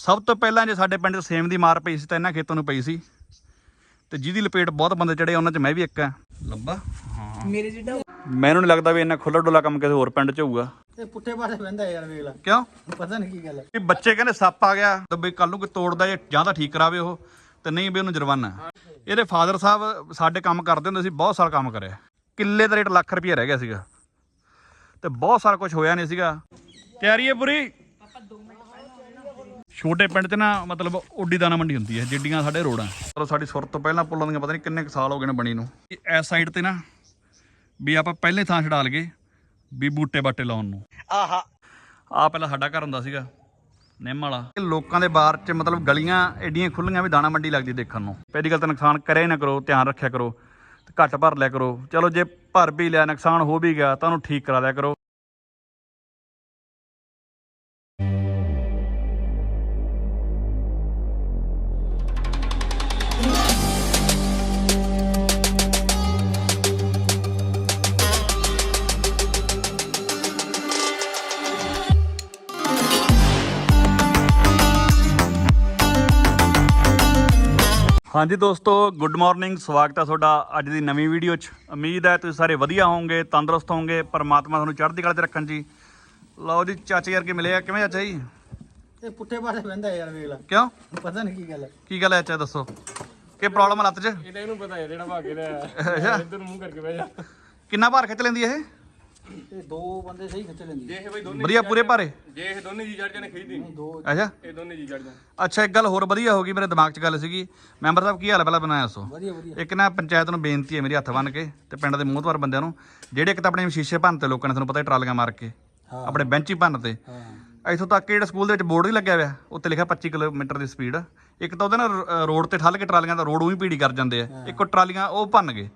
ਸਭ ਤੋਂ ਪਹਿਲਾਂ ਜੇ ਸਾਡੇ ਪਿੰਡ 'ਚ ਸੇਮ ਦੀ ਮਾਰ ਪਈ ਸੀ ਤਾਂ ਇਹਨਾਂ ਖੇਤਾਂ ਨੂੰ ਪਈ ਸੀ। ਤੇ ਜਿਹਦੀ ਲਪੇਟ ਬਹੁਤ ਬੰਦੇ ਚੜੇ ਉਹਨਾਂ 'ਚ ਮੈਂ ਵੀ ਇੱਕ ਆ। ਲੰਬਾ ਹਾਂ। ਮੇਰੇ ਜਿਹੜਾ ਮੈਨੂੰ ਨਹੀਂ ਲੱਗਦਾ ਵੀ ਇੰਨਾ ਖੁੱਲਾ ਡੁੱਲਾ ਕੰਮ ਕਿਸੇ ਹੋਰ ਪਿੰਡ 'ਚ ਹੋਊਗਾ। ਇਹ ਪੁੱਠੇ ਪਾਸੇ ਬਹਿੰਦਾ ਯਾਰ ਵੇਖ ਲੈ। ਕਿਉਂ? ਪਤਾ ਨਹੀਂ ਕੀ ਗੱਲ ਹੈ ਵੀ ਬੱਚੇ ਕਹਿੰਦੇ ਸੱਪ ਆ ਗਿਆ ਤਾਂ ਬਈ ਕੱਲ ਨੂੰ ਕੋਈ ਤੋੜਦਾ ਜੇ ਜਾਂ ਤਾਂ ਠੀਕ ਕਰਾਵੇ ਉਹ ਤੇ ਨਹੀਂ ਵੀ ਉਹਨੂੰ ਜੁਰਮਾਨਾ। ਇਹਦੇ ਫਾਦਰ ਸਾਹਿਬ ਸਾਡੇ ਕੰਮ ਕਰਦੇ ਹੁੰਦੇ ਸੀ ਬਹੁਤ ਸਾਲ ਕੰਮ ਕਰਿਆ। ਕਿੱਲੇ ਦਾ ਰੇਟ ਲੱਖ ਰੁਪਏ ਰਹਿ ਗਿਆ ਸੀਗਾ। ਤੇ ਬਹੁਤ ਸਾਰਾ ਕੁਝ ਹੋਇਆ ਨਹੀਂ ਸੀਗਾ। ਤਿਆਰੀ ਹੈ ਪੂਰੀ? ਛੋਟੇ ਪਿੰਡ 'ਚ ਨਾ ਮਤਲਬ ਓਡੀ ਦਾਣਾ ਮੰਡੀ ਹੁੰਦੀ ਹੈ ਜਿੱਡੀਆਂ ਸਾਡੇ ਰੋਡਾਂ ਚਲੋ ਸਾਡੀ ਸੁਰਤ ਤੋਂ ਪਹਿਲਾਂ ਪੁੱਲਾਂ ਦੀਆਂ ਪਤਾ ਨਹੀਂ ਕਿੰਨੇ ਕੁ ਸਾਲ ਹੋ ਗਏ ਨੇ ਬਣੀ ਨੂੰ। ਇਸ ਸਾਈਡ ਤੇ ਨਾ ਵੀ ਆਪਾਂ ਪਹਿਲੇ ਥਾਂ ਛਡਾ ਲਗੇ ਵੀ ਬੂਟੇ ਬਾਟੇ ਲਾਉਣ ਨੂੰ। ਆਹਾ। ਆ ਪਹਿਲਾਂ ਸਾਡਾ ਘਰ ਹੁੰਦਾ ਸੀਗਾ ਨਿੰਮ ਵਾਲਾ। ਇਹ ਲੋਕਾਂ ਦੇ ਬਾਹਰ ਚ ਮਤਲਬ ਗਲੀਆਂ ਐਡੀਆਂ ਖੁੱਲੀਆਂ ਵੀ ਦਾਣਾ ਮੰਡੀ ਲੱਗਦੀ ਦੇਖਣ ਨੂੰ। ਪਹਿਲੀ ਗੱਲ ਤਾਂ ਨੁਕਸਾਨ ਕਰਿਆ ਹੀ ਨਾ ਕਰੋ ਧਿਆਨ ਰੱਖਿਆ ਕਰੋ ਘੱਟ ਭਰ ਲਿਆ ਕਰੋ। ਚਲੋ ਜੇ ਭਰ ਵੀ ਲਿਆ ਨੁਕਸਾਨ ਹੋ ਵੀ ਗਿਆ ਤਾਂ ਉਹਨੂੰ ਠੀਕ ਕਰਾ ਲਿਆ ਕਰੋ। ਹਾਂਜੀ ਦੋਸਤੋ ਗੁੱਡ ਮਾਰਨਿੰਗ ਸਵਾਗਤ ਹੈ ਤੁਹਾਡਾ ਅੱਜ ਦੀ ਨਵੀਂ ਵੀਡੀਓ 'ਚ। ਉਮੀਦ ਹੈ ਤੁਸੀਂ ਸਾਰੇ ਵਧੀਆ ਹੋਵੋਗੇ ਤੰਦਰੁਸਤ ਹੋਵੋਗੇ ਪਰਮਾਤਮਾ ਤੁਹਾਨੂੰ ਚੜ੍ਹਦੀ ਕਲਾ 'ਚ ਰੱਖਣ ਜੀ। ਲਓ ਜੀ ਚਾਚੇ ਯਾਰ ਕੇ ਮਿਲੇ ਆ। ਕਿਵੇਂ ਚਾਚਾ ਜੀ? ਇਹ ਪੁੱਠੇ ਪਾਸੇ ਬਹਿੰਦਾ ਯਾਰ ਵੇਖ ਲੈ। ਕਿਉਂ? ਪਤਾ ਨਹੀਂ ਕੀ ਗੱਲ ਹੈ। ਕੀ ਗੱਲ ਹੈ ਚਾਚਾ ਦੱਸੋ। ਕੀ ਪ੍ਰੋਬਲਮ ਹੈ ਲੱਤ 'ਚ? ਇਹਦਾ ਇਹਨੂੰ ਪਤਾ ਹੈ ਜਿਹੜਾ ਭਾਗੇ ਦਾ ਅੱਛਾ। ਇੱਧਰ ਨੂੰ ਮੂੰਹ ਕਰਕੇ ਬਹਿ ਜਾ। ਕਿੰਨਾ ਭਾਰ ਖਿੱਚ ਲੈਂਦੀ ਇਹ? ਇਹ ਦੋ ਬੰਦੇ ਸਹੀ ਖਿੱਚ ਲੈਂਦੀ। ਜੇ ਇਹ ਬਈ ਦੋਨੇ ਵਧੀਆ ਪੂਰੇ ਭਾਰੇ? ਜੇ ਇਹ ਦੋਨੇ ਜੀ ਚੜ ਜਾਣੇ ਖਰੀਦੀ ਦੋ ਅੱਛਾ। ਇਹ ਦੋਨੇ ਜੀ ਚੜ ਜਾਣ। ਅੱਛਾ ਇੱਕ ਗੱਲ ਹੋਰ ਵਧੀਆ ਹੋ ਗਈ ਮੇਰੇ ਦਿਮਾਗ 'ਚ ਗੱਲ ਸੀਗੀ। ਮੈਂਬਰ ਸਾਹਿਬ ਕੀ ਹਾਲ ਹੈ? ਪਹਿਲਾਂ ਬਣਾਇਆ ਵਧੀਆ ਵਧੀਆ। ਇੱਕ ਨਾ ਪੰਚਾਇਤ ਨੂੰ ਬੇਨਤੀ ਹੈ ਮੇਰੀ ਹੱਥ ਬੰਨ ਕੇ ਤੇ ਪਿੰਡ ਦੇ ਮੂਹਤਵਾਰ ਬੰਦਿਆਂ ਨੂੰ। ਜਿਹੜੇ ਇੱਕ ਤਾਂ ਆਪਣੇ ਸ਼ੀਸ਼ੇ ਭੰਨ ਤੇ ਲੋਕਾਂ ਨੇ ਤੁਹਾਨੂੰ ਪਤਾ ਹੀ ਟਰਾਲੀਆਂ ਮਾਰ ਕੇ। ਆਪਣੇ ਬੈਂਚ ਹੀ ਭੰਨ ਤੇ। ਇੱਥੋਂ ਤੱਕ ਕਿ ਜਿਹੜਾ ਸਕੂਲ ਦੇ ਵਿੱਚ ਬੋਰਡ ਹੀ ਲੱਗਿਆ ਹੋਇਆ ਉੱਤੇ ਲਿਖਿਆ 25 ਕਿਲੋਮੀਟਰ ਦੀ ਸਪੀਡ। ਇੱਕ ਤਾਂ ਉਹਦੇ ਨਾਲ ਰੋਡ ਤੇ ਠੱਲ ਕੇ ਟਰਾਲੀਆਂ ਦਾ ਰੋਡ ਉਹੀ ਭੀੜੀ ਕਰ ਜਾਂਦੇ ਆ। ਇੱਕੋ ਟਰਾਲੀਆਂ ਉਹ ਭੰਨ ਗਏ।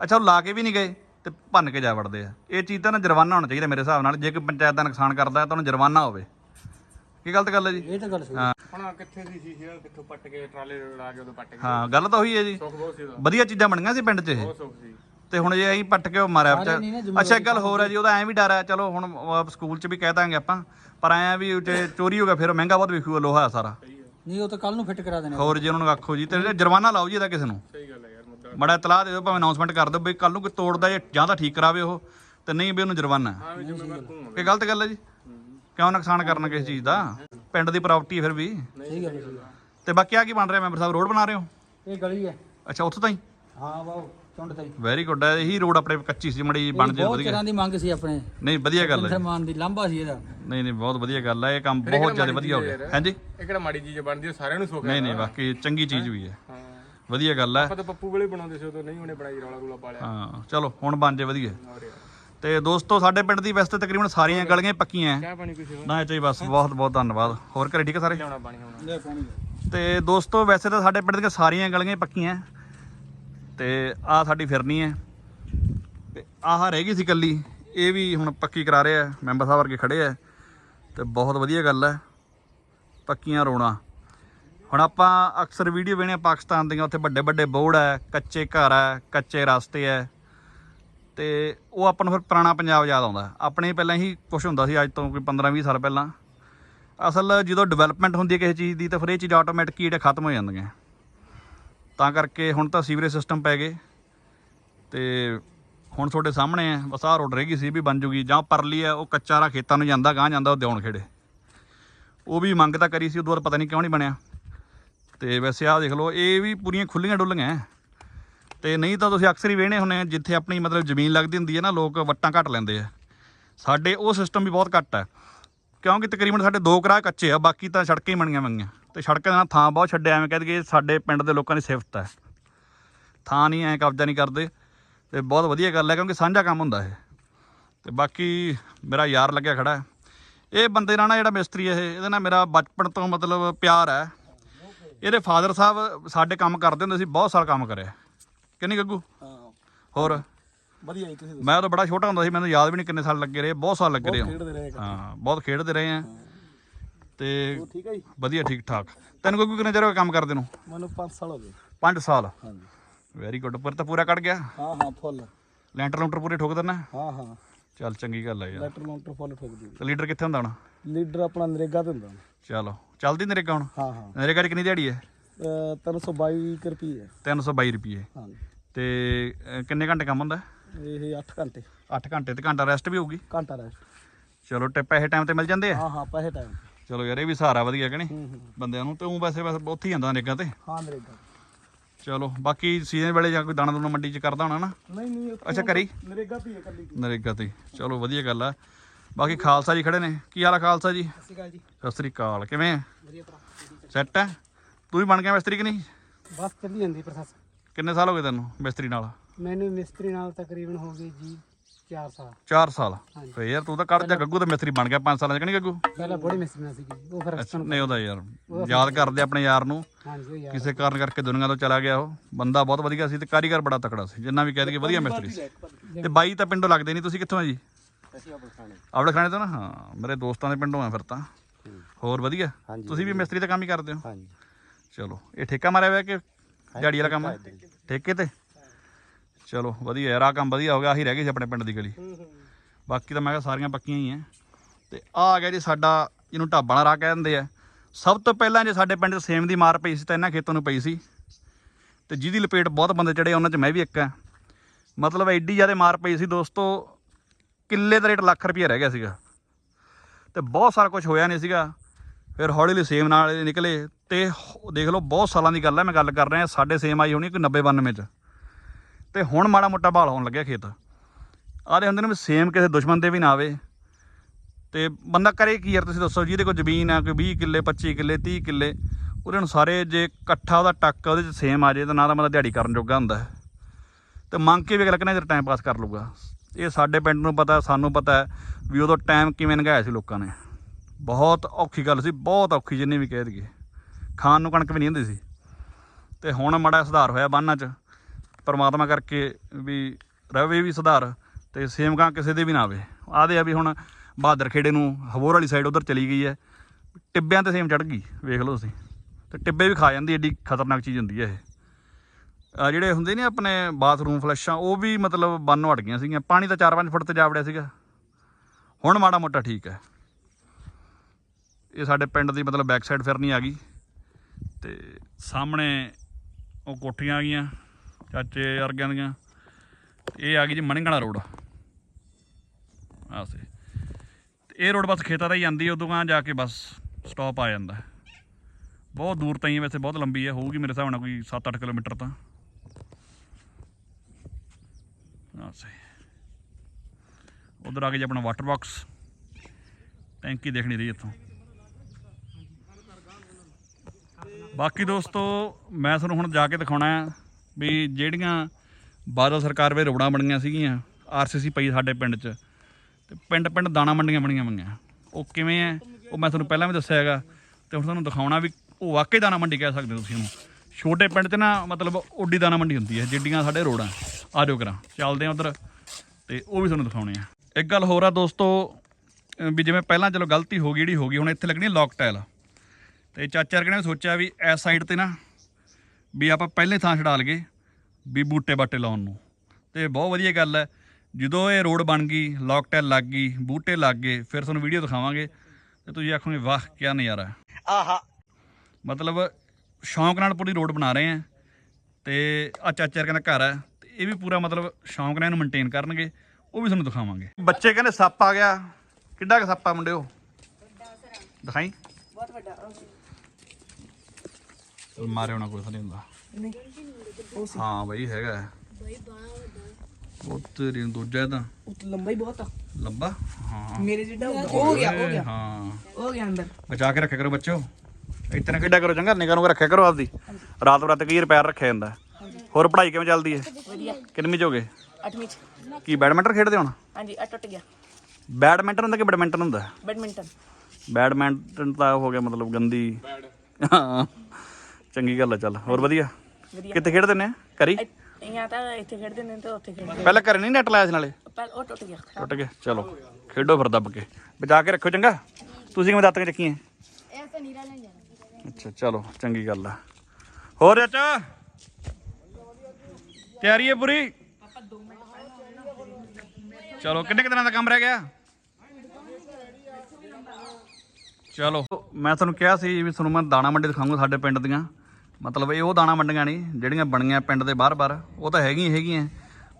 ਅੱਛਾ ਉਹ ਲਾ ਕੇ ਵੀ ਨਹੀਂ ਗਏ। ਤੇ ਭੰਨ ਕੇ ਜਾ ਵੜਦੇ ਆ। ਇਹ ਚੀਜ਼ ਤਾਂ ਨਾ ਜੁਰਮਾਨਾ ਹੋਣਾ ਚਾਹੀਦਾ ਮੇਰੇ ਹਿਸਾਬ ਨਾਲ। ਜੇ ਕੋਈ ਪੰਚਾਇਤ ਦਾ ਨੁਕਸਾਨ ਕਰਦਾ ਤਾਂ ਉਹਨੂੰ ਜੁਰਮਾਨਾ ਹੋਵੇ। ਕੀ ਗਲਤ ਗੱਲ ਹੈ ਜੀ? ਇਹ ਤਾਂ ਗੱਲ ਸਹੀ ਹਾਂ। ਹੁਣ ਕਿੱਥੇ ਸੀ ਸ਼ੀਸ਼ੇ ਕਿੱਥੋਂ ਪੱਟ ਕੇ ਟਰਾਲੇ ਲਾ ਕੇ ਉਦੋਂ ਪੱਟ ਕੇ ਹਾਂ ਗੱਲ ਤਾਂ ਉਹੀ ਹੈ ਜੀ। ਸੁੱਖ ਬਹੁਤ ਸੀ ਉਹਦਾ। ਵਧੀਆ ਚੀਜ਼ਾਂ ਬਣੀਆਂ ਸੀ ਪਿੰਡ 'ਚ ਇਹ। ਬਹੁਤ ਸੁੱਖ ਸੀ। ਤੇ ਹੁਣ ਜੇ ਐਂ ਪੱਟ ਕੇ ਉਹ ਮਾਰਿਆ ਸਾਰੇ ਨਹੀਂ ਨਾ ਵਿਚਾਰ ਅੱਛਾ ਇੱਕ ਗੱਲ ਹੋਰ ਹੈ ਜੀ ਉਹਦਾ ਐਂ ਵੀ ਡਰ ਹੈ ਚਲੋ ਹੁਣ ਅਹ ਸਕੂਲ 'ਚ ਵੀ ਕਹਿ ਦਾਂਗੇ ਆਪਾਂ ਪਰ ਐਂ ਆ ਵੀ ਉੱਤੇ ਚੋਰੀ ਹੋ ਗਿਆ ਫਿਰ ਮਹਿੰਗਾ ਬਹੁਤ ਵਿਕੂਗਾ ਲੋਹਾ ਹੈ ਸਾਰਾ। ਨਹੀਂ ਉਹ ਤਾਂ ਕੱਲ ਨੂੰ ਫਿੱਟ ਕਰਾ ਦੇਣੇ। ਹੋਰ ਜੇ ਉਹਨਾਂ ਨੂੰ ਆਖੋ ਜੀ ਤੇ ਜੁਰਮਾਨਾ ਲਾਓ ਜੀ ਇਹਦਾ ਕਿਸੇ ਨੂੰ। ਸਹੀ ਗੱਲ ਹੈ। ਬੜਾ ਇਤਲਾਹ ਦੇ ਦਿਓ ਭਾਵੇਂ ਅਨਾਉਂਸਮੈਂਟ ਕਰ ਦਿਓ ਵੀ ਕੱਲ ਨੂੰ ਕੋਈ ਤੋੜਦਾ ਜੇ ਜਾਂ ਤਾਂ ਠੀਕ ਕਰਾਵੇ ਉਹ ਤੇ ਨਹੀਂ ਵੀ ਉਹਨੂੰ ਜੁਰਮਾਨਾ। ਹੈ ਇਹ ਗਲਤ ਗੱਲ ਹੈ ਜੀ। ਕਿਉਂ ਨੁਕਸਾਨ ਕਰਨਾ ਕਿਸੇ ਚੀਜ਼ ਦਾ? ਪਿੰਡ ਦੀ ਪ੍ਰਾਪਰਟੀ ਹੈ ਫਿਰ ਵੀ। ਸਹੀ ਗੱਲ ਹੈ, ਸਹੀ ਗੱਲ ਤੇ ਬਾਕੀ ਆ ਕੀ ਬਣ ਰਿਹਾ ਮੈਂਬਰ ਸਾਹਿਬ ਰੋਡ ਬਣਾ ਰਹੇ ਹੋ? ਇਹ ਗਲੀ ਹੈ। ਅੱਛਾ ਉੱਥੋਂ ਤਾਂ ਹੀ ਹਾਂ ਵਾਓ ਚੁੰਡ ਤੇ ਵੈਰੀ ਗੁੱਡ ਹੈ ਇਹੀ ਰੋਡ ਆਪਣੇ ਕੱਚੀ ਸੀ ਮੜੀ ਬਣ ਜੇ ਬਹੁਤ ਵਧੀਆ। ਤਰ੍ਹਾਂ ਦੀ ਮੰਗ ਸੀ ਆਪਣੇ। ਨਹੀਂ ਵਧੀਆ ਗੱਲ ਹੈ। ਸਨਮਾਨ ਦੀ ਲਾਂਭਾ ਸੀ ਇਹਦਾ। ਨਹੀਂ ਨਹੀਂ ਬਹੁਤ ਵਧੀਆ ਗੱਲ ਹੈ ਇਹ ਕੰਮ ਬਹੁਤ ਜ਼ਿਆਦਾ ਵਧੀਆ ਹੋ ਗਿਆ। ਹਾਂਜੀ? ਇਹ ਕਿਹੜਾ ਮਾੜੀ ਚੀਜ਼ ਬਣਦੀ ਹੈ ਸਾਰਿਆਂ ਨੂੰ ਸੁੱਖ ਹੈ ਨਹੀਂ ਨਹੀਂ ਵਾਕਈ ਚੰਗੀ ਚੀਜ਼ ਵੀ ਹੈ। ਹਾਂ। ਵਧੀਆ ਗੱਲ ਹੈ। ਆਪਾਂ ਤਾਂ ਪੱਪੂ ਵੇਲੇ ਬਣਾਉਂਦੇ ਸੀ ਉਦੋਂ ਨਹੀਂ ਉਹਨੇ ਬਣਾਈ ਰੌਲਾ ਰੂਲਾ ਪਾਲਿਆ ਹਾਂ ਚਲੋ ਹੁਣ ਬਣ ਜੇ ਵਧੀਆ। ਹੋਰ ਯਾਰ। ਤੇ ਦੋਸਤੋ ਸਾਡੇ ਪਿੰਡ ਦੀ ਵੈਸੇ ਤਾਂ ਤਕਰੀਬਨ ਸਾਰੀਆਂ ਗਲੀਆਂ ਹੀ ਪੱਕੀਆਂ ਐ। ਚਾਹ ਪਾਣੀ ਕੁਛ ਹੋਰ ਨਾ ਚਾਹੀ ਬਸ ਬਹੁਤ ਬਹੁਤ ਧੰਨਵਾਦ। ਹੋਰ ਘਰੇ ਠੀਕ ਹੈ ਸਾਰੇ? ਲਿਆਉਣਾ ਪਾਣੀ ਹੁਣ ਲੈ ਪਾਣੀ। ਤੇ ਦੋਸਤੋ ਵੈਸੇ ਤਾਂ ਸਾਡੇ ਪਿੰਡ ਦੀਆਂ ਸਾਰੀਆਂ ਗਲੀਆਂ ਹੀ ਪੱਕੀਆਂ ਐ। ਤੇ ਆ ਸਾਡੀ ਫਿਰਨੀ ਹੈ ਤੇ ਆਹ ਰਹਿ ਗਈ ਸੀ ਕੱਲੀ ਇਹ ਵੀ ਹੁਣ ਪੱਕੀ ਕਰਾ ਰਹੇ ਮੈਂਬਰ ਸਾਹਿਬ ਵਰਗੇ ਖੜੇ ਆ ਤੇ ਬਹੁਤ ਵਧੀਆ ਗੱਲ ਹੈ ਪੱਕੀਆਂ ਰੋਣਾ। ਹੁਣ ਆਪਾਂ ਅਕਸਰ ਵੀਡੀਓ ਵੇਣੇ ਪਾਕਿਸਤਾਨ ਦੀਆਂ, ਉੱਥੇ ਵੱਡੇ ਵੱਡੇ ਬੋਰਡ ਹੈ, ਕੱਚੇ ਘਰ ਹੈ, ਕੱਚੇ ਰਸਤੇ ਹੈ। ਤੇ ਉਹ ਆਪਾਂ ਨੂੰ ਫਿਰ ਪੁਰਾਣਾ ਪੰਜਾਬ ਯਾਦ ਆਉਂਦਾ। ਆਪਣੇ ਪਹਿਲਾਂ ਹੀ ਕੁਝ ਹੁੰਦਾ ਸੀ, ਅੱਜ ਤੋਂ ਕੋਈ 15 20 ਸਾਲ ਪਹਿਲਾਂ। ਅਸਲ ਜਦੋਂ ਡਿਵੈਲਪਮੈਂਟ ਹੁੰਦੀ ਹੈ ਕਿਸੇ ਚੀਜ਼ ਦੀ, ਤਾਂ ਫਿਰ ਇਹ ਚੀਜ਼ ਆਟੋਮੈਟਿਕ ਹੀ ਖਤਮ ਹੋ ਜਾਂਦੀਆਂ। ਤਾਂ ਕਰਕੇ ਹੁਣ ਤਾਂ ਸੀਵਰੇਜ ਸਿਸਟਮ ਪੈ ਗਏ। ਤੇ ਹੁਣ ਤੁਹਾਡੇ ਸਾਹਮਣੇ ਹੈ, ਬਸ ਆਹ ਰੋਡ ਰਹਿ ਗਈ ਸੀ ਵੀ ਬਣ ਜੂਗੀ, ਜਾਂ ਪਰਲੀ ਹੈ, ਉਹ ਕੱਚਾ ਰਾ ਖੇਤਾਂ ਨੂੰ ਜਾਂਦਾ ਗਾਂ ਜਾਂਦਾ, ਉਹ ਦਿਉਣ ਖੇੜੇ। ਉਹ ਵੀ ਮੰਗ ਤਾਂ ਕਰੀ ਸੀ, ਉਦੋਂ ਬਾਅਦ ਪਤਾ ਨਹੀਂ ਕਿਉਂ ਨਹੀਂ ਬਣਿਆ। ਤੇ ਵੈਸੇ ਆਹ ਦੇਖ ਲਓ, ਇਹ ਵੀ ਪੂਰੀਆਂ ਖੁੱਲੀਆਂ ਡੁੱਲੀਆਂ ਹੈ। ਤੇ ਨਹੀਂ ਤਾਂ ਤੁਸੀਂ ਅਕਸਰ ਹੀ ਵੇਹਣੇ ਹੁੰਦੇ ਜਿੱਥੇ ਆਪਣੀ ਮਤਲਬ ਜ਼ਮੀਨ ਲੱਗਦੀ ਹੁੰਦੀ ਹੈ ਨਾ, ਲੋਕ ਵੱਟਾਂ ਘੱਟ ਲੈਂਦੇ ਆ। ਸਾਡੇ ਉਹ ਸਿਸਟਮ ਵੀ ਬਹੁਤ ਘੱਟ ਹੈ ਕਿਉਂਕਿ ਤਕਰੀਬਨ ਸਾਡੇ ਦੋ ਕਰਾਹ ਕੱਚੇ ਆ, ਬਾਕੀ ਤਾਂ ਸੜਕਾਂ ਹੀ ਬਣੀਆਂ ਮੰਗੀਆਂ ਤੇ ਸੜਕਾਂ ਦਾ ਥਾਂ ਬਹੁਤ ਛੱਡਿਆ, ਐਵੇਂ ਕਹਿ ਦਈਏ ਸਾਡੇ ਪਿੰਡ ਦੇ ਲੋਕਾਂ ਦੀ ਸਿਫਤ ਹੈ ਥਾਂ ਨਹੀਂ, ਐ ਕਬਜ਼ਾ ਨਹੀਂ ਕਰਦੇ। ਤੇ ਬਹੁਤ ਵਧੀਆ ਗੱਲ ਹੈ ਕਿਉਂਕਿ ਸਾਂਝਾ ਕੰਮ ਹੁੰਦਾ ਇਹ। ਤੇ ਬਾਕੀ ਮੇਰਾ ਯਾਰ ਲੱਗਿਆ ਖੜਾ ਇਹ ਬੰਦੇ ਨਾਲ ਨਾ ਜਿਹੜਾ ਮਿਸਤਰੀ ਇਹ, ਇਹਦੇ ਨਾਲ ਮੇਰਾ ਬਚਪਨ ਤੋਂ ਮਤਲਬ ਪਿਆਰ ਹੈ ਇਹਦੇ ਫਾਦਰ ਸਾਹਿਬ ਸਾਡੇ ਕੰਮ ਕਰਦੇ ਹੁੰਦੇ ਸੀ ਬਹੁਤ ਸਾਲ ਕੰਮ ਕਰਿਆ। ਕਿੰਨੀ ਗੱਗੂ? ਹਾਂ। ਹੋਰ? ਵਧੀਆ ਜੀ ਤੁਸੀਂ ਮੈਂ ਤਾਂ ਬੜਾ ਛੋਟਾ ਹੁੰਦਾ ਸੀ ਮੈਨੂੰ ਯਾਦ ਵੀ ਨਹੀਂ ਕਿੰਨੇ ਸਾਲ ਲੱਗੇ ਰਹੇ ਬਹੁਤ ਸਾਲ ਲੱਗੇ ਰਹੇ। ਖੇਡਦੇ ਰਹੇ ਹਾਂ ਬਹੁਤ ਖੇਡਦੇ ਰਹੇ ਆ। ਤੇ ਠੀਕ ਹੈ ਜੀ? ਵਧੀਆ ਠੀਕ ਠਾਕ। ਤੈਨੂੰ ਕੋਈ ਕਿੰਨਾ ਚਿਰ ਹੋ ਗਿਆ ਕੰਮ ਕਰਦੇ ਨੂੰ? ਮੈਨੂੰ 5 ਸਾਲ ਹੋ ਗਏ। 5 ਸਾਲ। ਹਾਂਜੀ। ਵੈਰੀ ਗੁੱਡ ਪਰ ਤਾਂ ਪੂਰਾ ਕੱਢ ਗਿਆ? ਹਾਂ ਹਾਂ ਫੁੱਲ ਲੈਂਟਰ ਲੂੰਟਰ ਪੂਰੇ ਠੋਕ ਦਿੰਦਾ? ਹਾਂ ਹਾਂ। ਚੱਲ ਚੰਗੀ ਗੱਲ ਆ ਯਾਰ। ਲੈਟਰ ਮੌਂਟਰ ਫੁੱਲ ਠੋਕ ਦੀ ਤੇ ਲੀਡਰ ਕਿੱਥੇ ਹੁੰਦਾ ਹੁਣ? ਲੀਡਰ ਆਪਣਾ ਨਰੇਗਾ ਤੇ ਹੁੰਦਾ। ਚਲੋ ਚੱਲਦੀ ਨਰੇਗਾ ਹੁਣ? ਹਾਂ ਹਾਂ। ਨਰੇਗਾ 'ਚ ਕਿੰਨੀ ਦਿਹਾੜੀ ਹੈ? ਅਹ 322 ਕੁ ਰੁਪਏ ਹੈ। 322 ਰੁਪਏ। ਹਾਂ ਤੇ ਅਹ, ਕਿੰਨੇ ਘੰਟੇ ਕੰਮ ਹੁੰਦਾ? ਇਹ 8 ਘੰਟੇ। 8 ਘੰਟੇ ਤੇ ਘੰਟਾ ਰੈਸਟ ਵੀ ਹੋਊਗੀ? ਘੰਟਾ ਰੈਸਟ ਚਲੋ ਟੇ ਪੈਸੇ ਟਾਈਮ ਤੇ ਮਿਲ ਜਾਂਦੇ ਆ? ਹਾਂ ਹਾਂ ਪੈਸੇ ਟਾਈਮ ਚਲੋ ਯਾਰ ਇਹ ਵੀ ਸਹਾਰਾ ਵਧੀਆ ਕਿ ਨਹੀਂ? ਹੂੰ ਹੂੰ। ਬੰਦਿਆਂ ਨੂੰ ਤੇ ਉਹ ਵੈਸੇ ਵੈਸੇ ਉੱਥੇ ਹੀ ਜਾਂਦਾ ਨਰੇਗਾ ਤੇ। ਹਾਂ ਨਰੇਗਾ। ਚਲੋ ਬਾਕੀ ਸੀਜ਼ਨ ਵੇਲੇ ਜਾਂ ਕੋਈ ਦਾਣਾ ਦੂਣਾ ਮੰਡੀ 'ਚ ਕਰਦਾ ਹੋਣਾ ਨਾ? ਨਹੀਂ ਨਹੀਂ ਅੱਛਾ ਕਰੀ ਨਰੇਗਾ ਵੀ ਹੈ ਕੱਲੀ ਨਰੇਗਾ ਤੇ ਚਲੋ ਵਧੀਆ ਗੱਲ ਆ। ਬਾਕੀ ਖਾਲਸਾ ਜੀ ਖੜੇ ਨੇ। ਕੀ ਹਾਲ ਆ ਖਾਲਸਾ ਜੀ? ਸਤਿ ਸ਼੍ਰੀ ਅਕਾਲ ਜੀ। ਸਤਿ ਸ੍ਰੀ ਅਕਾਲ ਕਿਵੇਂ ਆ? ਵਧੀਆ ਭਰਾ ਸੈੱਟ ਹੈ ਤੂੰ ਵੀ ਬਣ ਗਿਆ ਮਿਸਤਰੀ ਕਿ ਨਹੀਂ? ਬਸ ਚੱਲੀ ਜਾਂਦੀ ਪ੍ਰੋਸੈਸ ਕਿੰਨੇ ਸਾਲ ਹੋ ਗਏ ਤੈਨੂੰ ਮਿਸਤਰੀ ਨਾਲ? ਮੈਨੂੰ ਮਿਸਤਰੀ ਨਾਲ ਤਕਰੀਬਨ ਹੋ ਗਏ ਜੀ 4 ਸਾਲ। 4 ਸਾਲ? ਹਾਂਜੀ। ਯਾਰ ਤੂੰ ਤਾਂ ਕੱਢ ਜਾ ਗੱਗੂ ਤੇ ਮਿਸਤਰੀ ਬਣ ਗਿਆ 5 ਸਾਲਾਂ ਚ ਕਿ ਨਹੀਂ ਗੱਗੂ? ਪਹਿਲਾਂ ਬੜੀ ਮਿਸਤਰੀ ਨਾਲ ਸੀਗੀ ਉਹ ਫਿਰ ਅੱਛਾ ਨਹੀਂ ਉਹਦਾ ਯਾਰ ਯਾਦ ਕਰਦੇ ਆਪਣੇ ਯਾਰ ਨੂੰ। ਹਾਂਜੀ ਉਹ ਯਾਰ ਕਿਸੇ ਕਾਰਨ ਕਰਕੇ ਦੁਨੀਆ ਤੋਂ ਚਲਾ ਗਿਆ ਉਹ। ਬੰਦਾ ਬਹੁਤ ਵਧੀਆ ਸੀ ਤੇ ਕਾਰੀਗਰ ਬੜਾ ਤਕੜਾ ਸੀ ਜਿੰਨਾ ਵੀ ਕਹਿ ਦਈਏ ਵਧੀਆ ਮਿਸਤਰੀ ਸੀ। ਤੇ ਬਾਈ ਤਾਂ ਪਿੰਡੋਂ ਲੱਗਦੇ ਨਹੀਂ ਤੁਸੀਂ ਕਿੱਥੋਂ ਆ ਜੀ? ਅਸੀਂ ਆਪਣਾ ਖਾਣੇ ਆਵੜੇ ਖਾਣੇ ਤੋਂ ਨਾ? ਹਾਂ ਮੇਰੇ ਦੋਸਤਾਂ ਦੇ ਪਿੰਡੋਂ ਆ ਫਿਰ ਤਾਂ। ਹੋਰ ਵਧੀਆ? ਤੁਸੀਂ ਵੀ ਮਿਸਤਰੀ ਦਾ ਕੰਮ ਹੀ ਕਰਦੇ ਹੋ? ਹਾਂਜੀ। ਚਲੋ ਇਹ ਠੇਕਾ ਮਾਰਿਆ ਹੋਇਆ ਕਿ ਦਿਹਾੜੀ ਵਾਲਾ ਕੰਮ ਹੈ ਠੇਕੇ ਤੇ? ਚਲੋ ਵਧੀਆ ਯਾਰ ਆ ਕੰਮ ਵਧੀਆ ਹੋ ਗਿਆ ਆਹੀ ਰਹਿ ਗਈ ਸੀ ਆਪਣੇ ਪਿੰਡ ਦੀ ਗਲੀ। ਬਾਕੀ ਤਾਂ ਮੈਂ ਕਿਹਾ ਸਾਰੀਆਂ ਪੱਕੀਆਂ ਹੀ ਐ ਤੇ ਆ ਆ ਗਿਆ ਜੀ ਸਾਡਾ ਜਿਹਨੂੰ ਢਾਬਾਂ ਵਾਲਾ ਰਾਹ ਕਹਿ ਦਿੰਦੇ ਆ। ਸਭ ਤੋਂ ਪਹਿਲਾਂ ਜੇ ਸਾਡੇ ਪਿੰਡ 'ਚ ਸੇਮ ਦੀ ਮਾਰ ਪਈ ਸੀ ਤਾਂ ਇਹਨਾਂ ਖੇਤਾਂ ਨੂੰ ਪਈ ਸੀ। ਤੇ ਜਿਹਦੀ ਲਪੇਟ ਬਹੁਤ ਬੰਦੇ ਚੜੇ ਉਹਨਾਂ 'ਚ ਮੈਂ ਵੀ ਇੱਕ ਆ। ਮਤਲਬ ਐਡੀ ਜ਼ਿਆਦਾ ਮਾਰ ਪਈ ਸੀ ਦੋਸਤੋ ਕਿੱਲੇ ਦਾ ਰੇਟ ਲੱਖ ਰੁਪਏ ਰਹਿ ਗਿਆ ਸੀਗਾ। ਤੇ ਬਹੁਤ ਸਾਰਾ ਕੁਝ ਹੋਇਆ ਨਹੀਂ ਸੀਗਾ। ਫਿਰ ਹੌਲੀ ਹੌਲੀ ਸੇਮ ਨਾਲ ਨਿਕਲੇ। ਤੇ ਦੇਖ ਲਓ, ਬਹੁਤ ਸਾਲਾਂ ਦੀ ਗੱਲ ਹੈ ਮੈਂ ਗੱਲ ਕਰ ਰਿਹਾ, ਸਾਡੇ ਸੇਮ ਆਈ ਹੋਣੀ ਕੋਈ 90 92 ਚ। ਤੇ ਹੁਣ ਮਾੜਾ ਮੋਟਾ ਬਹਾਲ ਹੋਣ ਲੱਗਿਆ ਖੇਤ। ਆਦੇ ਹੁੰਦੇ ਨੇ ਵੀ ਸੇਮ ਕਿਸੇ ਦੁਸ਼ਮਣ ਦੇ ਵੀ ਨਾ ਆਵੇ। ਤੇ ਬੰਦਾ ਕਰੇ ਕੀ ਯਾਰ, ਤੁਸੀਂ ਦੱਸੋ, ਜਿਹਦੇ ਕੋਲ ਜ਼ਮੀਨ ਆ, ਕੋਈ 20 ਕਿੱਲੇ 25 ਕਿੱਲੇ 30 ਕਿੱਲੇ, ਉਹਦੇ ਨੂੰ ਸਾਰੇ ਜੇ ਇਕੱਠਾ ਉਹਦਾ ਟੱਕ ਉਹਦੇ ਚ ਸੇਮ ਆ ਜੇ, ਤਾਂ ਨਾ ਤਾਂ ਬੰਦਾ ਦਿਹਾੜੀ ਕਰਨ ਜੋਗਾ ਹੁੰਦਾ। ਹੈ ਤੇ ਮੰਗ ਕੇ ਵੀ ਅਗਲਾ ਕਹਿੰਦਾ ਚਿਰ ਟਾਈਮ ਪਾਸ ਕਰ ਲੂਗਾ ਇਹ ਸਾਡੇ ਪਿੰਡ ਨੂੰ ਪਤਾ, ਸਾਨੂੰ ਪਤਾ ਵੀ ਉਦੋਂ ਟਾਈਮ ਕਿਵੇਂ ਲੰਘਾਇਆ ਸੀ ਲੋਕਾਂ ਨੇ। ਬਹੁਤ ਔਖੀ ਗੱਲ ਸੀ, ਬਹੁਤ ਔਖੀ ਜਿੰਨੀ ਵੀ ਕਹਿ ਦਈਏ। ਖਾਣ ਨੂੰ ਕਣਕ ਵੀ ਨਹੀਂ ਹੁੰਦੀ ਸੀ। ਤੇ ਹੁਣ ਮਾੜਾ ਸੁਧਾਰ ਹੋਇਆ ਬੰਨਾਂ 'ਚ। ਪਰਮਾਤਮਾ ਕਰਕੇ ਵੀ ਰਵੇ ਵੀ ਸੁਧਾਰ ਤੇ ਸੇਮਕਾਂ ਕਿਸੇ ਦੇ ਵੀ ਨਾ ਆਵੇ। ਆਦੇ ਆ ਵੀ ਹੁਣ ਬਹਾਦਰ ਖੇੜੇ ਨੂੰ ਹਬੋਰ ਵਾਲੀ ਸਾਈਡ ਉਧਰ ਚਲੀ ਗਈ ਹੈ। ਟਿੱਬਿਆਂ ਤੇ ਸੇਮ ਚੜ ਗਈ, ਵੇਖ ਲਓ ਤੁਸੀਂ। ਤੇ ਟਿੱਬੇ ਵੀ ਖਾ ਜਾਂਦੀ, ਐਡੀ ਖਤਰਨਾਕ ਚੀਜ਼ ਹੁੰਦੀ ਹੈ ਇਹ। ਜਿਹੜੇ ਹੁੰਦੇ ਨੇ ਆਪਣੇ ਬਾਥਰੂਮ ਫਲੱਸ਼ਾਂ, ਉਹ ਵੀ ਮਤਲਬ ਬੰਨ ਹਟ ਗਈਆਂ ਸੀਗੀਆਂ। ਪਾਣੀ ਤਾਂ 4-5 ਫੁੱਟ ਤੇ ਜਾ ਵੜਿਆ ਸੀਗਾ। ਹੁਣ ਮਾੜਾ ਮੋਟਾ ਠੀਕ ਹੈ। ਇਹ ਸਾਡੇ ਪਿੰਡ ਦੀ ਮਤਲਬ ਬੈਕ ਸਾਈਡ ਫਿਰਨੀ ਆ ਗਈ। ਤੇ ਸਾਹਮਣੇ ਉਹ ਕੋਠੀਆਂ ਆ ਗਈਆਂ, ਚਾਚੇ ਅਰਗਿਆਂ ਦੀਆਂ। ਇਹ ਆ ਗਈ ਜੀ ਮਣੀਗਣਾ ਰੋਡ। ਆਸੇ ਤੇ ਇਹ ਰੋਡ ਬਸ ਖੇਤਾਂ ਦਾ ਹੀ ਜਾਂਦੀ, ਉਦੋਂ ਗਾਂ ਜਾ ਕੇ ਬਸ ਸਟਾਪ ਆ ਜਾਂਦਾ। ਬਹੁਤ ਦੂਰ ਤਾਈਂ ਵੈਸੇ ਬਹੁਤ ਲੰਬੀ ਹੈ, ਹੋਊਗੀ ਮੇਰੇ ਹਿਸਾਬ ਨਾਲ ਕੋਈ 7-8 ਕਿਲੋਮੀਟਰ ਤਾਂ ਆਸੇ ਉਧਰ ਆ ਕੇ ਜੀ ਆਪਣਾ ਵਾਟਰ ਬਾਕਸ ਟੈਂਕੀ ਦੇਖਣੀ ਰਹੀ ਇੱਥੋਂ। ਬਾਕੀ ਦੋਸਤੋ, ਮੈਂ ਤੁਹਾਨੂੰ ਹੁਣ ਜਾ ਕੇ ਦਿਖਾਉਣਾ ਹੈ ਵੀ ਜਿਹੜੀਆਂ ਬਾਦਲ ਸਰਕਾਰ ਵੇ ਰੋੜਾਂ ਬਣੀਆਂ ਸੀਗੀਆਂ ਆਰਸੀਸੀ ਪਈ ਸਾਡੇ ਪਿੰਡ 'ਚ, ਤੇ ਪਿੰਡ ਪਿੰਡ ਦਾਣਾ ਮੰਡੀਆਂ ਬਣੀਆਂ ਹੋਈਆਂ। ਉਹ ਕਿਵੇਂ ਹੈ, ਉਹ ਮੈਂ ਤੁਹਾਨੂੰ ਪਹਿਲਾਂ ਵੀ ਦੱਸਿਆ ਹੈਗਾ, ਤੇ ਹੁਣ ਤੁਹਾਨੂੰ ਦਿਖਾਉਣਾ ਵੀ ਉਹ ਵਾਕਈ ਦਾਣਾ ਮੰਡੀ ਕਹਿ ਸਕਦੇ ਹੋ ਤੁਸੀਂ ਉਹਨੂੰ। ਛੋਟੇ ਪਿੰਡ 'ਚ ਨਾ ਮਤਲਬ ਓਡੀ ਦਾਣਾ ਮੰਡੀ ਹੁੰਦੀ ਹੈ, ਜਿੱਡੀਆਂ ਸਾਡੇ ਰੋੜਾਂ। ਆ ਜਾਓ ਕਰਾਂ ਚੱਲਦੇ ਆ ਉਧਰ ਤੇ ਉਹ ਵੀ ਤੁਹਾਨੂੰ ਦਿਖਾਉਣੇ ਆ। ਇੱਕ ਗੱਲ ਹੋਰ ਆ ਦੋਸਤੋ ਵੀ ਜਿਵੇਂ ਪਹਿਲਾਂ ਚਲੋ ਗਲਤੀ ਹੋ ਗਈ ਜਿਹੜੀ ਹੋ ਗਈ ਹੁਣ ਇੱਥੇ ਲੱਗਣੀ ਲੋਕ ਟਾਇਲ ਤੇ ਚਾਚਾ ਨੇ ਸੋਚਿਆ ਵੀ ਇਸ ਸਾਈਡ ਤੇ ਨਾ ਵੀ ਆਪਾਂ ਪਹਿਲੇ ਥਾਂ ਛਡਾ ਲਈਏ ਵੀ ਬੂਟੇ ਬਾਟੇ ਲਾਉਣ ਨੂੰ। ਤੇ ਬਹੁਤ ਵਧੀਆ ਗੱਲ ਹੈ ਜਦੋਂ ਇਹ ਰੋਡ ਬਣ ਗਈ ਲੋਕ ਟਾਇਲ ਲੱਗ ਗਈ ਬੂਟੇ ਲੱਗ ਗਏ ਫਿਰ ਤੁਹਾਨੂੰ ਵੀਡੀਓ ਦਿਖਾਵਾਂਗੇ ਤੇ ਤੁਸੀਂ ਆਖੋਗੇ ਵਾਹ ਕੀ ਨਜ਼ਾਰਾ। ਆਹਾ। ਮਤਲਬ ਸ਼ੌਂਕ ਨਾਲ ਪੂਰੀ ਰੋਡ ਬਣਾ ਰਹੇ ਆ ਤੇ ਆ ਚਾਚਾ ਕਹਿੰਦਾ ਘਰ ਹੈ ਇਹ ਵੀ ਪੂਰਾ ਮਤਲਬ ਸ਼ੌਂਕ ਨਾਲ ਇਹਨੂੰ ਮੇਨਟੇਨ ਕਰਨਗੇ ਉਹ ਵੀ ਤੁਹਾਨੂੰ ਦਿਖਾਵਾਂਗੇ। ਬੱਚੇ ਕਹਿੰਦੇ ਸੱਪ ਆ ਗਿਆ। ਕਿੱਡਾ ਕੁ ਸੱਪ ਆ ਮੁੰਡਿਓ? ਦਿਖਾਈ। ਬਹੁਤ ਵੱਡਾ ਮਾਰੇ ਹੋਣਾ ਕੁਛ ਨਹੀਂ ਹੁੰਦਾ। ਹਾਂ ਬਈ ਹੈਗਾ। ਉਹ ਤੇਰੀ ਦੂਜਾ ਤਾਂ। ਲੰਬਾ ਹੀ ਬਹੁਤ ਆ। ਲੰਬਾ? ਹਾਂ। ਮੇਰੇ ਜਿੱਡਾ ਹੋ ਗਿਆ। ਹੋ ਗਿਆ ਹਾਂ ਹੋ। ਗਿਆ ਅੰਦਰ। ਬਚਾ ਕੇ ਰੱਖਿਆ ਕਰੋ ਬੱਚੋ ਇਤਨਾ ਕਿੱਡਾ ਕਰੋ ਚੰਗਾ ਨਿਗਾਹ ਨੂੰ ਰੱਖਿਆ ਕਰੋ ਆਪਦੀ। ਰਾਤ ਬਰਾਤ ਕਈ ਰਿਪੇਅਰ ਰੱਖਿਆ ਜਾਂਦਾ। ਹੋਰ ਪੜ੍ਹਾਈ ਕਿਵੇਂ ਚੱਲਦੀ ਹੈ? ਵਧੀਆ। ਕਿੰਨਵੀਂ ਚ ਹੋ ਗਏ ਅੱਠਵੀਂ ਚ। ਕੀ ਬੈਡਮਿੰਟਨ ਖੇਡਦੇ ਹੁਣ? ਹਾਂਜੀ ਆ ਟੁੱਟ ਗਿਆ। ਬੈਡਮਿੰਟਨ ਹੁੰਦਾ ਕਿ ਬੈਡਮਿੰਟਨ ਹੁੰਦਾ? ਬੈਡਮਿੰਟਨ। ਬੈਡਮਿੰਟਨ ਤਾਂ ਹੋ ਗਿਆ ਮਤਲਬ ਗੰਦੀ। ਹਾਂ। ਚੰਗੀ ਗੱਲ ਆ ਚੱਲ। ਹੋਰ ਵਧੀਆ? ਵਧੀਆ। ਕਿੱਥੇ ਖੇਡਦੇ ਨੇ ਕਰੀ ਇਹਾਂ ਤਾਂ ਇੱਥੇ ਖੇਡਦੇ ਨੇ ਤੇ ਉੱਥੇ ਖੇਡਦੇ ਪਹਿਲਾਂ ਘਰੇ ਨਹੀਂ ਨੈਟ ਲਾਇਆ ਸੀ ਨਾਲੇ? ਪਰ ਉਹ ਟੁੱਟ ਗਿਆ। ਟੁੱਟ ਗਏ ਚਲੋ ਖੇਡੋ ਫਿਰ ਦੱਬ ਕੇ। ਬਚਾ ਕੇ ਰੱਖੋ ਚੰਗਾ। ਤੁਸੀਂ ਕਿਵੇਂ ਦਾਤੀਆਂ ਚੱਕੀਆਂ? ਅੱਛਾ ਚਲੋ ਚੰਗੀ ਗੱਲ ਆ। ਹੋਰ ਚਾਚਾ? ਤਿਆਰੀ ਹੈ ਪੂਰੀ? ਚਲੋ, ਕਿੰਨੇ ਕੁ ਦਿਨਾਂ ਦਾ ਕੰਮ ਰਹਿ ਗਿਆ? ਚਲੋ, ਮੈਂ ਤੁਹਾਨੂੰ ਕਿਹਾ ਸੀ ਵੀ ਤੁਹਾਨੂੰ ਮੈਂ ਦਾਣਾ ਮੰਡੀ ਦਿਖਾਉਂਗਾ ਸਾਡੇ ਪਿੰਡ ਦੀਆਂ। ਮਤਲਬ ਇਹ ਉਹ ਦਾਣਾ ਮੰਡੀਆਂ ਨਹੀਂ, ਜਿਹੜੀਆਂ ਬਣੀਆਂ ਪਿੰਡ ਦੇ ਬਾਹਰ-ਬਾਹਰ, ਉਹ ਤਾਂ ਹੈਗੀਆਂ ਹੀ ਹੈਗੀਆਂ।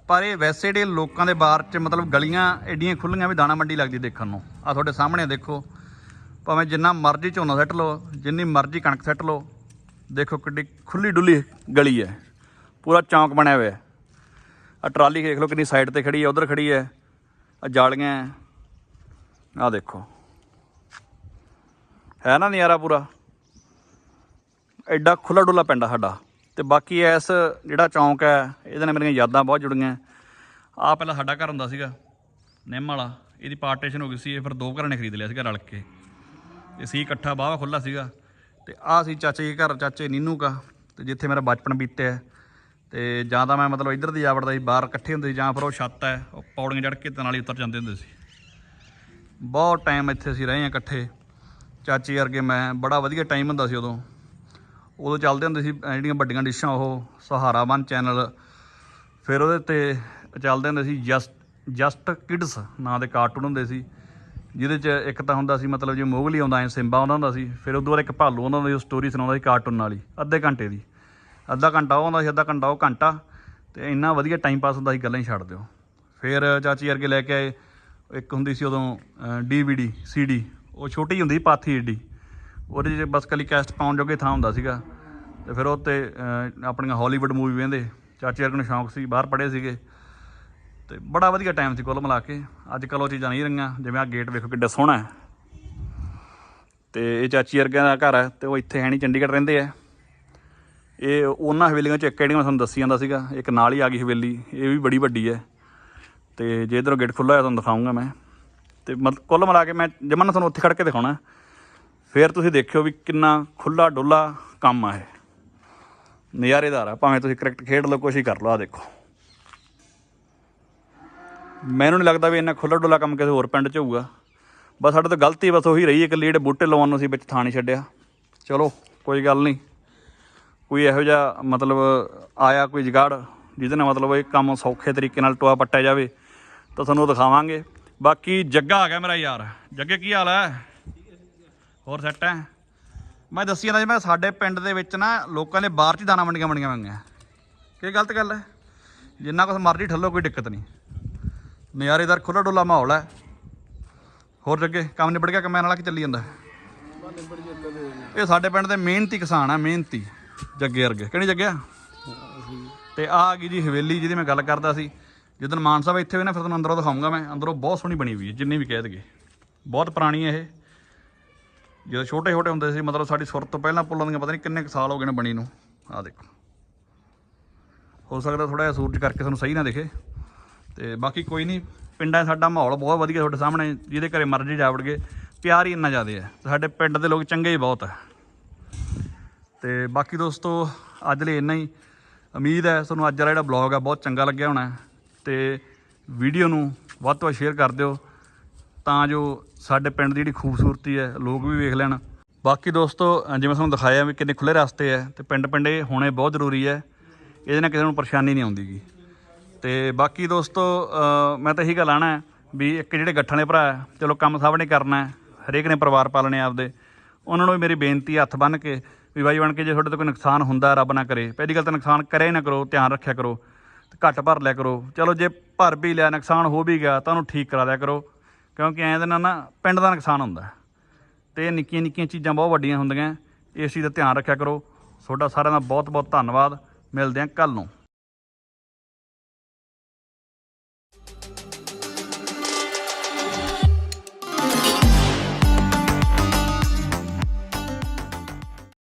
ਪਰ ਇਹ ਵੈਸੇ ਜਿਹੜੇ ਲੋਕਾਂ ਦੇ ਬਾਹਰ 'ਚ ਮਤਲਬ ਗਲੀਆਂ ਐਡੀਆਂ ਖੁੱਲੀਆਂ ਵੀ ਦਾਣਾ ਮੰਡੀ ਲੱਗਦੀ ਦੇਖਣ ਨੂੰ। ਆ ਤੁਹਾਡੇ ਸਾਹਮਣੇ ਦੇਖੋ, ਭਾਵੇਂ ਜਿੰਨਾ ਮਰਜ਼ੀ ਝੋਨਾ ਸੱਟ ਲਓ, ਜਿੰਨੀ ਮਰਜ਼ੀ ਕਣਕ ਸੱਟ ਲਓ, ਦੇਖੋ ਕਿੱਡੀ ਖੁੱਲੀ ਡੁੱਲੀ ਗਲੀ ਹੈ। ਪੂਰਾ ਚੌਂਕ ਬਣਿਆ ਹੋਇਆ ਹੈ। ਆ ਟਰਾਲੀ ਦੇਖ ਲਓ ਕਿੰਨੀ ਸਾਈਡ ਤੇ ਖੜੀ ਹੈ, ਉਧਰ ਖੜੀ ਹੈ। ਆ ਜਾਲੀਆਂ ਆ ਦੇਖੋ। ਹੈ ਨਾ ਨਜ਼ਾਰਾ ਪੂਰਾ? ਐਡਾ ਖੁੱਲਾ ਡੁੱਲਾ ਪਿੰਡ ਆ ਸਾਡਾ। ਤੇ ਬਾਕੀ ਇਸ ਜਿਹੜਾ ਚੌਂਕ ਹੈ, ਇਹਦੇ ਨਾਲ ਮੇਰੀਆਂ ਯਾਦਾਂ ਬਹੁਤ ਜੁੜੀਆਂ। ਆ ਪਹਿਲਾਂ ਸਾਡਾ ਘਰ ਹੁੰਦਾ ਸੀਗਾ, ਨਿੰਮ ਵਾਲਾ। ਇਹਦੀ ਪਾਰਟੀਸ਼ਨ ਹੋ ਗਈ ਸੀ, ਇਹ ਫਿਰ ਦੋ ਘਰਾਂ ਨੇ ਖਰੀਦ ਲਿਆ ਸੀਗਾ ਰਲ ਕੇ। ਤੇ ਸੀ ਇਕੱਠਾ ਬਾਹਵਾ ਖੁੱਲਾ ਸੀਗਾ। ਤੇ ਆ ਸੀ ਚਾਚੇ ਦੇ ਘਰ, ਚਾਚੇ ਨੀਨੂ ਕਾ ਤੇ ਜਿੱਥੇ ਮੇਰਾ ਬਚਪਨ ਬੀਤਿਆ। ਤੇ ਜਾਂ ਤਾਂ ਮੈਂ ਮਤਲਬ ਇੱਧਰ ਦੀ ਜਾ ਵੜਦਾ ਸੀ ਬਾਹਰ ਇਕੱਠੇ ਹੁੰਦੇ ਸੀ ਜਾਂ ਫਿਰ ਉਹ ਛੱਤ ਹੈ, ਉਹ ਪੌੜੀਆਂ ਚੜ੍ਹ ਕੇ ਤੇ ਨਾਲ ਹੀ ਉਤਰ ਜਾਂਦੇ ਹੁੰਦੇ ਸੀ। ਬਹੁਤ ਟਾਈਮ ਇੱਥੇ ਅਸੀਂ ਰਹੇ ਹਾਂ ਇਕੱਠੇ। ਚਾਚੀ ਵਰਗੇ ਮੈਂ, ਬੜਾ ਵਧੀਆ ਟਾਈਮ ਹੁੰਦਾ ਸੀ ਉਦੋਂ। ਉਦੋਂ ਚੱਲਦੇ ਹੁੰਦੇ ਸੀ ਜਿਹੜੀਆਂ ਵੱਡੀਆਂ ਡਿਸ਼ਾਂ, ਉਹ ਸਹਾਰਾ ਵਨ ਚੈਨਲ। ਫਿਰ ਉਹਦੇ ਤੇ ਚੱਲਦੇ ਹੁੰਦੇ ਸੀ ਜਸਟ ਜਸਟ ਕਿਡਸ ਨਾਂ ਦੇ ਕਾਰਟੂਨ ਹੁੰਦੇ ਸੀ। ਜਿਹਦੇ 'ਚ ਇੱਕ ਤਾਂ ਹੁੰਦਾ ਸੀ, ਮਤਲਬ ਜੇ ਮੋਗਲੀ ਆਉਂਦਾ ਐ ਸਿੰਬਾ ਆਉਂਦਾ ਹੁੰਦਾ ਸੀ। ਫਿਰ ਉਦੋਂ ਬਾਅਦ ਇੱਕ ਭਾਲੂ ਆਉਂਦਾ ਹੁੰਦਾ ਸੀ ਸਟੋਰੀ ਸੁਣਾਉਂਦਾ ਸੀ ਕਾਰਟੂਨ ਨਾਲ ਹੀ, ਅੱਧੇ ਘੰਟੇ ਦੀ। ਅੱਧਾ ਘੰਟਾ ਉਹ ਆਉਂਦਾ ਸੀ, ਅੱਧਾ ਘੰਟਾ ਉਹ ਘੰਟਾ। ਤੇ ਇੰਨਾ ਵਧੀਆ ਟਾਈਮ ਪਾਸ ਹੁੰਦਾ ਸੀ, ਗੱਲਾਂ ਹੀ ਛੱਡ ਦਿਓ। ਫਿਰ ਚਾਚੀ ਵਰਗੇ ਲੈ ਕੇ ਆਏ, ਇੱਕ ਹੁੰਦੀ ਸੀ ਉਦੋਂ ਡੀਵੀਡੀ ਸੀਡੀ ਉਹ ਛੋਟੀ ਹੁੰਦੀ ਸੀ, ਪਾਥੀ ਏਡੀ। ਉਹਦੇ 'ਚ ਬਸ ਕੱਲੀ ਕੈਸਟ ਪਾਉਣ ਜੋਗੇ ਥਾਂ ਹੁੰਦਾ ਸੀਗਾ। ਤੇ ਫਿਰ ਉਹ ਤੇ ਆਪਣੀਆਂ ਹਾਲੀਵੁੱਡ ਮੂਵੀ ਵੇਂਦੇ ਚਾਚੀ ਵਰਗੇ ਨੂੰ ਸ਼ੌਂਕ ਸੀ, ਬਾਹਰ ਪੜ੍ਹੇ ਸੀਗੇ। ਤੇ ਬੜਾ ਵਧੀਆ ਟਾਈਮ ਸੀ ਕੁੱਲ ਮਿਲਾ ਕੇ। ਅੱਜ ਕੱਲ੍ਹ ਉਹ ਚੀਜ਼ਾਂ ਨਹੀਂ ਰਹੀਆਂ, ਜਿਵੇਂ ਆ ਗੇਟ ਵੇਖੋ ਕਿੱਡਾ ਸੋਹਣਾ ਹੈ। ਤੇ ਇਹ ਚਾਚੀ ਵਰਗਿਆਂ ਦਾ ਘਰ ਹੈ, ਤੇ ਉਹ ਇੱਥੇ ਹੈ ਨਹੀਂ, ਚੰਡੀਗੜ੍ਹ ਰਹਿੰਦੇ ਆ ਇਹ ਉਹਨਾਂ ਹਵੇਲੀਆਂ ਚ ਇੱਕ ਜਿਹੜੀਆਂ ਮੈਂ ਤੁਹਾਨੂੰ ਦੱਸੀ ਜਾਂਦਾ ਸੀਗਾ, ਇੱਕ ਨਾਲ ਹੀ ਆ ਗਈ ਹਵੇਲੀ, ਇਹ ਵੀ ਬੜੀ ਵੱਡੀ ਹੈ। ਤੇ ਜੇ ਇਧਰੋਂ ਗੇਟ ਖੁੱਲ੍ਹਾ ਹੋਇਆ ਤੁਹਾਨੂੰ ਦਿਖਾਉਂਗਾ ਮੈਂ। ਤੇ ਮਤਲਬ ਕੁੱਲ ਮਿਲਾ ਕੇ ਮੈਂ ਜਮਨ ਤੁਹਾਨੂੰ ਉੱਥੇ ਖੜ ਕੇ ਦਿਖਾਉਣਾ। ਫਿਰ ਤੁਸੀਂ ਦੇਖਿਓ ਵੀ ਕਿੰਨਾ ਖੁੱਲਾ ਡੁੱਲਾ ਕੰਮ ਆ ਇਹ। ਨਜ਼ਾਰੇਦਾਰ ਆ, ਭਾਵੇਂ ਤੁਸੀਂ ਕ੍ਰਿਕਟ ਖੇਡ ਲਓ, ਕੁਛ ਹੀ ਕਰ ਲਓ ਆ ਦੇਖੋ। ਮੈਨੂੰ ਨਹੀਂ ਲੱਗਦਾ ਵੀ ਇੰਨਾ ਖੁੱਲਾ ਡੁੱਲਾ ਕੰਮ ਕਿਸੇ ਹੋਰ ਪਿੰਡ 'ਚ ਹੋਊਗਾ। ਬਸ ਸਾਡੇ ਤੋਂ ਗਲਤੀ ਬਸ ਉਹੀ ਰਹੀ ਹੈ ਕਿ ਜਿਹੜੇ ਬੂਟੇ ਲਵਾਉਣ ਨੂੰ ਸੀ ਵਿੱਚ ਥਾਂ ਨਹੀਂ ਛੱਡਿਆ। ਚਲੋ, ਕੋਈ ਗੱਲ ਨਹੀਂ ਕੋਈ ਇਹੋ ਜਿਹਾ ਮਤਲਬ ਆਇਆ ਕੋਈ ਜਗਾੜ ਜਿਹਦੇ ਨਾਲ ਮਤਲਬ ਇਹ ਕੰਮ ਸੌਖੇ ਤਰੀਕੇ ਨਾਲ ਟੋਆ ਪੱਟਿਆ ਜਾਵੇ, ਤਾਂ ਤੁਹਾਨੂੰ ਦਿਖਾਵਾਂਗੇ। ਬਾਕੀ ਜੱਗਾ ਆ ਗਿਆ ਮੇਰਾ ਯਾਰ। ਜੱਗੇ, ਕੀ ਹਾਲ ਹੈ? ਹੋਰ ਸੈੱਟ ਹੈ? ਮੈਂ ਦੱਸੀ ਜਾਂਦਾ ਜੀ, ਮੈਂ ਸਾਡੇ ਪਿੰਡ ਦੇ ਵਿੱਚ ਨਾ ਲੋਕਾਂ ਦੇ ਬਾਹਰ ਚ ਦਾਣਾ ਮੰਡੀਆਂ ਬਣੀਆਂ ਹੋਈਆਂ। ਕੀ ਗਲਤ ਗੱਲ ਹੈ? ਜਿੰਨਾ ਕੁਛ ਮਰਜ਼ੀ ਠੱਲੋ, ਕੋਈ ਦਿੱਕਤ ਨਹੀਂ। ਨਜ਼ਾਰੇਦਾਰ ਖੁੱਲਾ ਡੁੱਲਾ ਮਾਹੌਲ ਹੈ। ਹੋਰ ਜੱਗੇ, ਕੰਮ ਨਿਬੜ ਗਿਆ ਕਮੈਨ ਵਾਲਾ ਕੀ ਚੱਲੀ ਜਾਂਦਾ? ਇਹ ਸਾਡੇ ਪਿੰਡ ਦੇ ਮਿਹਨਤੀ ਕਿਸਾਨ ਆ, ਮਿਹਨਤੀ। ਜੱਗੇ ਵਰਗੇ ਕਿਹੜੀ ਜੱਗਿਆ? ਤੇ ਆ ਆ ਗਈ ਜੀ ਹਵੇਲੀ, ਜਿਹਦੀ ਮੈਂ ਗੱਲ ਕਰਦਾ ਸੀ। ਜਦੋਂ ਮਾਨ ਸਾਹਿਬ ਇੱਥੇ ਹੋਏ ਨਾ, ਫਿਰ ਤੁਹਾਨੂੰ ਅੰਦਰੋਂ ਦਿਖਾਉਂਗਾ ਮੈਂ। ਅੰਦਰੋਂ ਬਹੁਤ ਸੋਹਣੀ ਬਣੀ ਹੋਈ ਹੈ, ਜਿੰਨੀ ਵੀ ਕਹਿ ਦਗੇ ਬਹੁਤ ਪੁਰਾਣੀ ਹੈ ਇਹ। ਜਦੋਂ ਛੋਟੇ ਛੋਟੇ ਹੁੰਦੇ ਸੀ, ਮਤਲਬ ਸਾਡੀ ਸੁਰਤ ਤੋਂ ਪਹਿਲਾਂ ਪੁੱਲਾਂ ਦੀਆਂ, ਪਤਾ ਨਹੀਂ ਕਿੰਨੇ ਕੁ ਸਾਲ ਹੋ ਗਏ ਨੇ ਬਣੀ ਨੂੰ। ਆ ਦੇਖੋ। ਹੋ ਸਕਦਾ ਥੋੜਾ ਜਿਹਾ ਸੂਰਜ ਕਰਕੇ ਤੁਹਾਨੂੰ ਸਹੀ ਨਾ ਦਿਖੇ। ਤੇ ਬਾਕੀ ਕੋਈ ਨਹੀਂ, ਪਿੰਡਾਂ ਸਾਡਾ ਮਾਹੌਲ ਬਹੁਤ ਵਧੀਆ ਤੁਹਾਡੇ ਸਾਹਮਣੇ, ਜਿਹਦੇ ਘਰੇ ਮਰਜ਼ੀ ਜਾ ਵੜਗੇ ਪਿਆਰ ਹੀ ਇੰਨਾ ਜ਼ਿਆਦਾ ਹੈ। ਸਾਡੇ ਪਿੰਡ ਦੇ ਲੋਕ ਚੰਗੇ ਹੀ ਬਹੁਤ ਹੈ ਤੇ ਬਾਕੀ ਦੋਸਤੋ, ਅੱਜ ਲਈ ਇੰਨਾ ਹੀ। ਉਮੀਦ ਹੈ ਤੁਹਾਨੂੰ ਅੱਜ ਵਾਲਾ ਜਿਹੜਾ ਬਲੌਗ ਹੈ ਬਹੁਤ ਚੰਗਾ ਲੱਗਿਆ ਹੋਣਾ ਹੈ। ਤੇ ਵੀਡੀਓ ਨੂੰ ਵੱਧ ਤੋਂ ਵੱਧ ਸ਼ੇਅਰ ਕਰ ਦਿਓ, ਤਾਂ ਜੋ ਸਾਡੇ ਪਿੰਡ ਦੀ ਜਿਹੜੀ ਖੂਬਸੂਰਤੀ ਹੈ, ਲੋਕ ਵੀ ਵੇਖ ਲੈਣ। ਬਾਕੀ ਦੋਸਤੋ, ਜਿਵੇਂ ਤੁਹਾਨੂੰ ਦਿਖਾਇਆ ਵੀ ਕਿੰਨੇ ਖੁੱਲੇ ਰਸਤੇ ਹੈ, ਤੇ ਪਿੰਡ ਪਿੰਡੇ ਹੋਣੇ ਬਹੁਤ ਜ਼ਰੂਰੀ ਹੈ। ਇਹਦੇ ਨਾਲ ਕਿਸੇ ਨੂੰ ਪਰੇਸ਼ਾਨੀ ਨਹੀਂ ਆਉਂਦੀਗੀ। ਤੇ ਬਾਕੀ ਦੋਸਤੋ ਮੈਂ ਤਾਂ ਇਹੀ ਗੱਲ ਆਣਾ ਵੀ ਇੱਕ ਜਿਹੜੇ ਗੱਠਣੇ ਭਰਾ ਚਲੋ ਕੰਮ ਸਭ ਨੇ ਕਰਨਾ ਹਰੇਕ ਨੇ ਪਰਿਵਾਰ ਪਾਲਣੇ ਆਪਦੇ। ਉਹਨਾਂ ਨੂੰ ਵੀ ਮੇਰੀ ਬੇਨਤੀ ਹੱਥ ਬੰਨ੍ਹ ਕੇ ਵੀ ਬਾਈ ਬਣ ਕੇ ਜੇ ਤੁਹਾਡੇ ਤੋਂ ਕੋਈ ਨੁਕਸਾਨ ਹੁੰਦਾ, ਰੱਬ ਨਾ ਕਰੇ। ਪਹਿਲੀ ਗੱਲ ਤਾਂ ਨੁਕਸਾਨ ਕਰੇ ਹੀ ਨਾ ਕਰੋ, ਧਿਆਨ ਰੱਖਿਆ ਕਰੋ, ਤੇ ਘੱਟ ਭਰ ਲਿਆ ਕਰੋ। ਚਲੋ ਜੇ ਭਰ ਵੀ ਲਿਆ, ਨੁਕਸਾਨ ਹੋ ਵੀ ਗਿਆ, ਤਾਂ ਉਹਨੂੰ ਠੀਕ ਕਰਾ ਲਿਆ ਕਰੋ। ਕਿਉਂਕਿ ਐਂ ਦੇ ਨਾਲ ਨਾ ਪਿੰਡ ਦਾ ਨੁਕਸਾਨ ਹੁੰਦਾ। ਹੈ। ਤੇ ਨਿੱਕੀਆਂ ਨਿੱਕੀਆਂ ਚੀਜ਼ਾਂ ਬਹੁਤ ਵੱਡੀਆਂ ਹੁੰਦੀਆਂ। ਇਸ ਚੀਜ਼ ਦਾ ਧਿਆਨ ਰੱਖਿਆ ਕਰੋ। ਤੁਹਾਡਾ ਸਾਰਿਆਂ ਦਾ ਬਹੁਤ ਬਹੁਤ ਧੰਨਵਾਦ। ਮਿਲਦੇ ਹਾਂ ਕੱਲ ਨੂੰ।